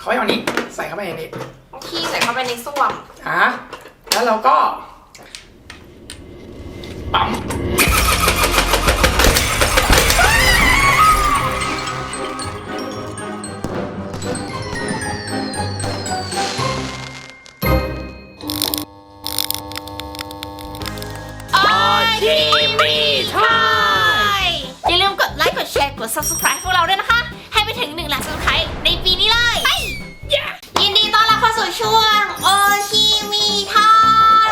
เขาให้เอานี้ใส่เข้าไปในนี้เอาขี้ใส่เข้าไปในส้วมอะแล้วเราก็ปั๊มโอ้ทีมีทอยอย่าลืมกดไลค์ กดแชร์ กด subscribe พวกเราด้วยนะคะ ให้ไปถึง1ล้าน subscribe ในปีนี้เลยไป ช่วงโอชิมีทอ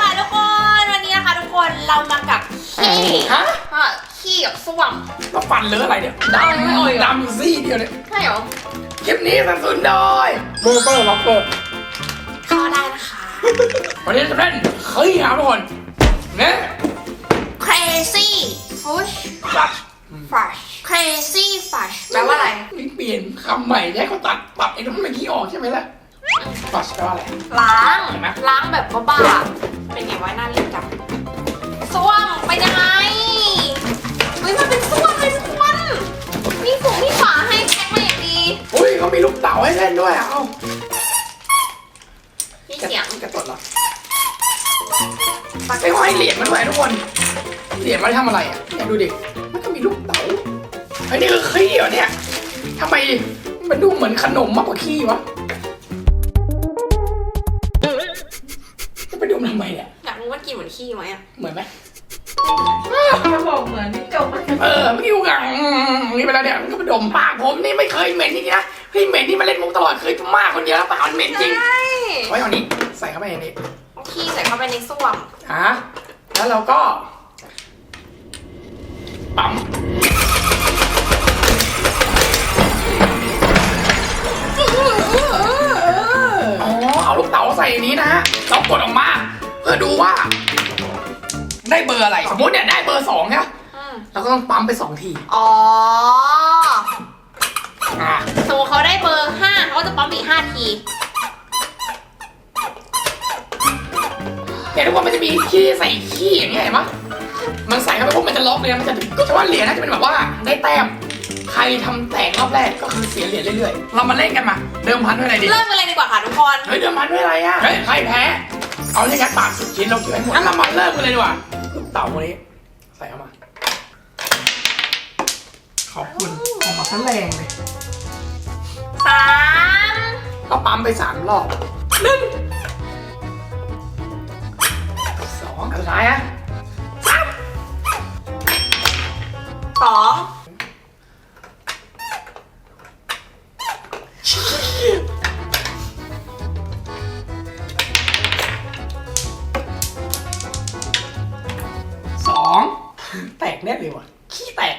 ยทุกคน วันนี้นะคะทุกคนเรามากับขี้ฮะอะขี้กับส้วมแล้วฟันเหลืออะไรเนี่ยดเอาไม่เอาอีกำเหรอ ดำซี่เดียวเนี่ยใช่เหรอคลิปนี้สนับสนุนโดยเบอร์เบอร์ล็อกเกอร์เข้าได้นะคะ วันนี้จะเล่นเฮ้ยครับทุกคนเนี่ย crazy fish ตัด fish crazy fish แปลว่าอะไร นี่เปลี่ยนคำใหม่ให้เขาตัดปรับไอ้ตรงเมื่อกี้ออกใช่ไหมล่ะ ตัดแปลว่าอะไร ล้าง เห็นไหม ล้างแบบบ้าๆเป็นไงวะหน้าเรียนจับส้วมเป็นยังไงเฮ้ยมันเป็นส้วมเลยทุกคนมีฝูงมีฝาให้แพ็คมาอย่างดีอุ้ยเขามีลูกเต๋าให้เล่นด้วยอะเอ้ามีเสียงกระตุดเหรอไอ้ห้อยเหรียญมาด้วยทุกคน เหรียญมาทำอะไรอะเนี่ยดูดิ มันก็มีลูกเต๋าไอ้นี่คือขี้เหรอเนี่ยทำไมมันดูเหมือนขนมมากกว่าขี้วะ ไปดมทำไมเนี่ยอยากรู้ว่ากินเหมือนขี้ไหมอะเหมือนไหมจะบอกเหมือนนี่จบมันเออเมื่อกี้กูกังนี่ไปแล้วเนี่ยมันก็ไปดมปากผมนี่ไม่เคยเหม็นจริงๆนะเฮ้ยเหม็นที่มาเล่นมุกตลอดเคยมากคนเดียวแล้วปากมันเหม็นจริงใช่ไว้เอานี้ใส่เข้าไปในนี้เอาขี้ใส่เข้าไปในส้วมอะแล้วเราก็ปั๊มอ๋อเอาลูกเต๋าใส่อันนี้นะฮะเรากดออกมาเพื่อ ดูว่า ได้เบอร์อะไร สมมติเนี่ยได้เบอร์สองเนี่ยอืมเราก็ต้องปั๊มไปสองทีอ๋อ อะสมมติเขาได้เบอร์ห้าเขาก็จะปั๊มอีกห้าที เนี่ยทุกคนมันจะมีขี้ใส่ขี้อย่างเงี้ยเห็นปะมันใส่เข้าไปปุ๊บมันจะล็อกเลยนะมันจะถึงก็จะว่าเหรียญน่าจะเป็นแบบว่าได้แต้ม ใครทำแตกรอบแรกก็คือเสียเหรียญเรื่อยๆ เรามาเล่นกันมา เดิมพันด้วยอะไรดี เริ่มกันเลยดีกว่าค่ะทุกคน เฮ้ยเดิมพันด้วยอะไรอะ เฮ้ยใครแพ้ เอาเลยกันปากสิบชิ้นเราเก็บให้หมดงั้นเรามาเริ่มกันเลยดีกว่าลูกเต่าคนนี้ ใส่เข้ามา ขอบคุณออกมาซะแรงเลยสามก็ปั๊มไปสามรอบหนึ่งสองอันสุดท้ายอะสามสอง เลยว่ะ ขี้แตก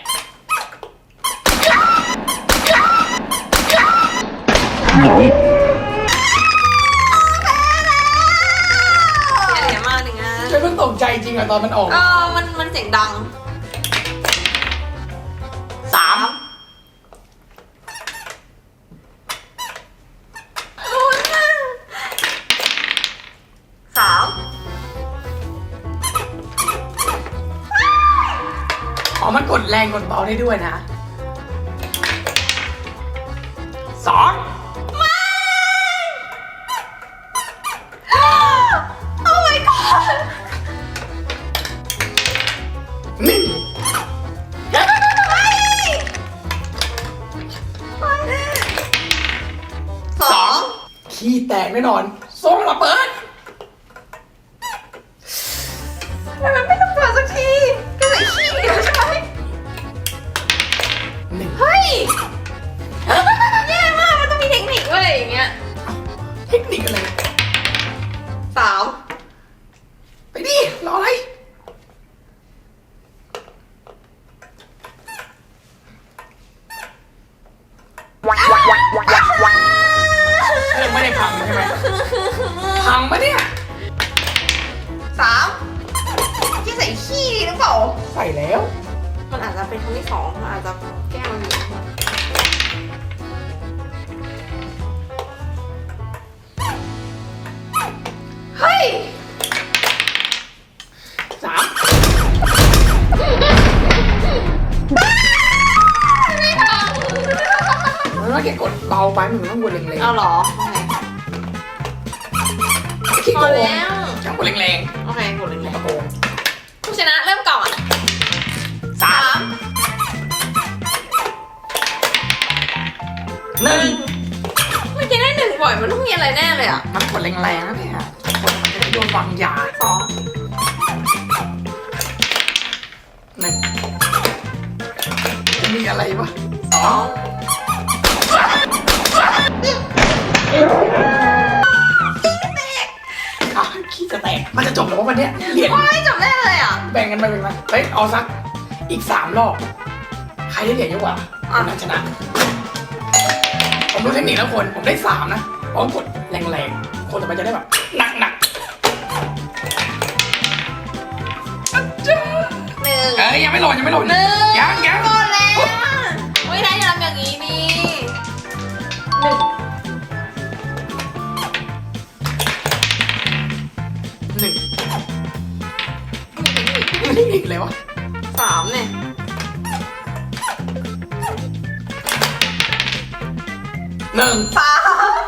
เสียมากหนึ่งอะเฮ้ยมันตกใจจริงอะตอนมันออก เออมันมันเสียงดัง แรงกดเบาได้ด้วยนะสองโอ้ my god หนึ่งสองขี้แตกแน่นอน ปะเนี่ยสามที่ใส่ขี้หรือเปล่า ใส่แล้ว มันอาจจะเป็นครั้งที่สองมันอาจจะแก้มันอยู่ ขี้พโกองแล้วช่างกดแรงโอเคกดเลยๆเลแล้วยก็โกงผู้ชนะเริ่มก่อนสาสามมหนึ่งเมื่อกี้ได้หนึ่งบ่อยมันต้องมีอะไรแน่เลยอะมันกดแรงๆนะเนี่ยคนมันจะได้โดนวางยาสองหนึ่งจะมีอะไรวะสองอะขี้ จะแตก มันจะจบแล้วว่าวันเนี้ยเหรียญไม่จบแน่เลยอะ แบ่งกันไปเป็นไหมเฮ้ยเอาสักอีกสามรอบ ใครได้เหรียญเยอะกว่าคนนั้นชนะ ผมรู้เทคนิคแล้วคน ผมได้สามนะเพราะกดแรงๆ คนต่อไปจะได้แบบหนักๆอะจ้าหนึ่ง เอ้ยยังไม่หล่นยังไม่หล่นหนึ่ง ยังยัง หนึ่งสาม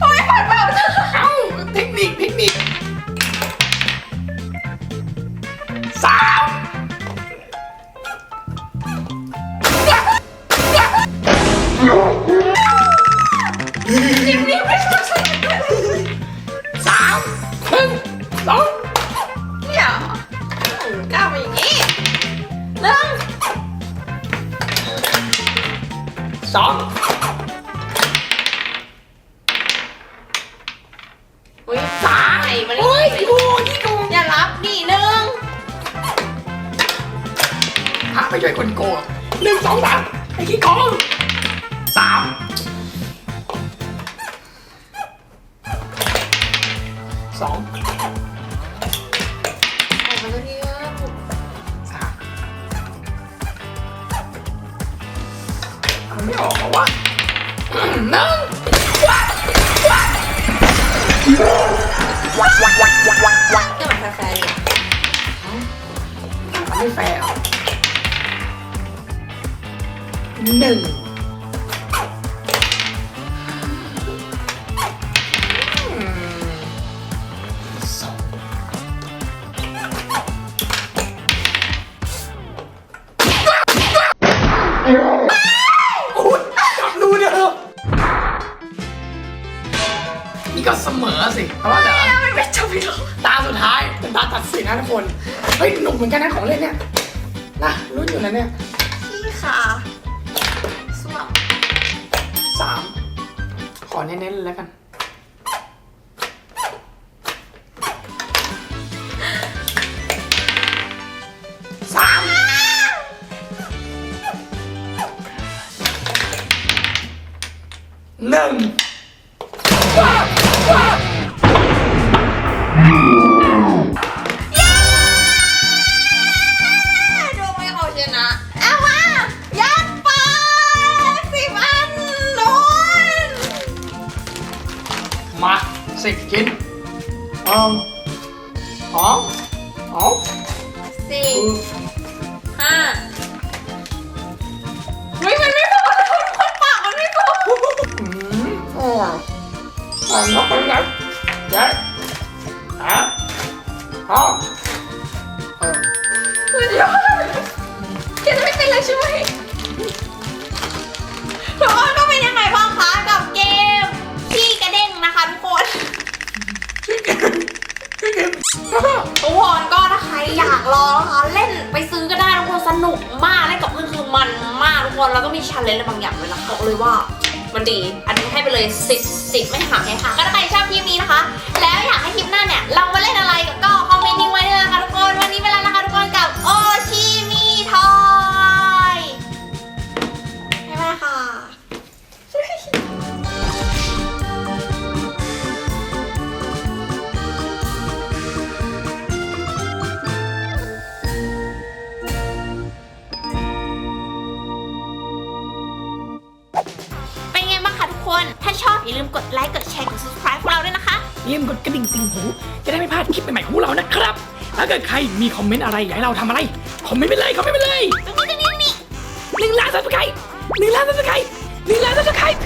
ทำไมผ่านเปล่าจังเอ้าเทคนิคเทคนิคสามทีมนี้ไม่ชอบฉันเลยสามหนึ่งสองเนี่ยอืมก้าวมาอย่างนี้หนึ่งสอง ช่วยคนโกงหนึ่งสองสามไอ้ขี้โกงสามสองออกมาแล้วเนี่ยสามมันไม่ออกเหรอวะหนึ่งก็เหมือนแฟร์ๆเลย ไม่แฟร์เหรอ หนึ่งอืมสองโอ้ยกลับรูเดิมนี่ก็เสมอสิเพราะว่าเดี๋ยวไม่เป็นจบอีกแล้วตาสุดท้ายเป็นตาตัดสินนะทุกคน เฮ้ยหนุกเหมือนกันนะของเล่นเนี่ยนะรุ่นอยู่นะเนี่ย พี่ค่ะ สามขอเน้นๆเลยแล้วกัน สาม หนึ่ง สิบชิ้นสองสองสองสี่ห้าเฮ้ยมันไม่พอคนปากมันไม่พออืมอ๋ออ๋อนับไปไหนเจ๊ฮะอ๋อเรอยากลองนะคะเล่นไปซื้อก็ได้ทุกคนสนุกมากเล่นกับเพื่อนคือมันมากทุกคนแล้วก็มีชันเลนจ์อะไรบางอย่างเลยนะบอกเลยว่ามันดี อันนี้ให้ไปเลยสิบสิบไม่หักเลยค่ะ ก็ถ้าใครชอบคลิปนี้นะคะ แล้วอยากให้คลิปหน้าเนี่ยเรามาเล่นอะไรก็ อบอย่าลืมกดไลค์ กดแชร์ กด subscribe พวกเราด้วยนะคะ อย่าลืมกดกระดิ่งติ่งหู จะได้ไม่พลาดคลิปใหม่ๆของพวกเรานะครับ ถ้าเกิดใครมีคอมเมนต์อะไรอยากให้เราทำอะไร คอมเมนต์ไปเลยคอมเมนต์ไปเลยตรงนี้ตรงนี้นี่หนึ่งล้านซับสไครต์หนึ่งล้านซับสไครต์หนึ่งล้านซับสไครต์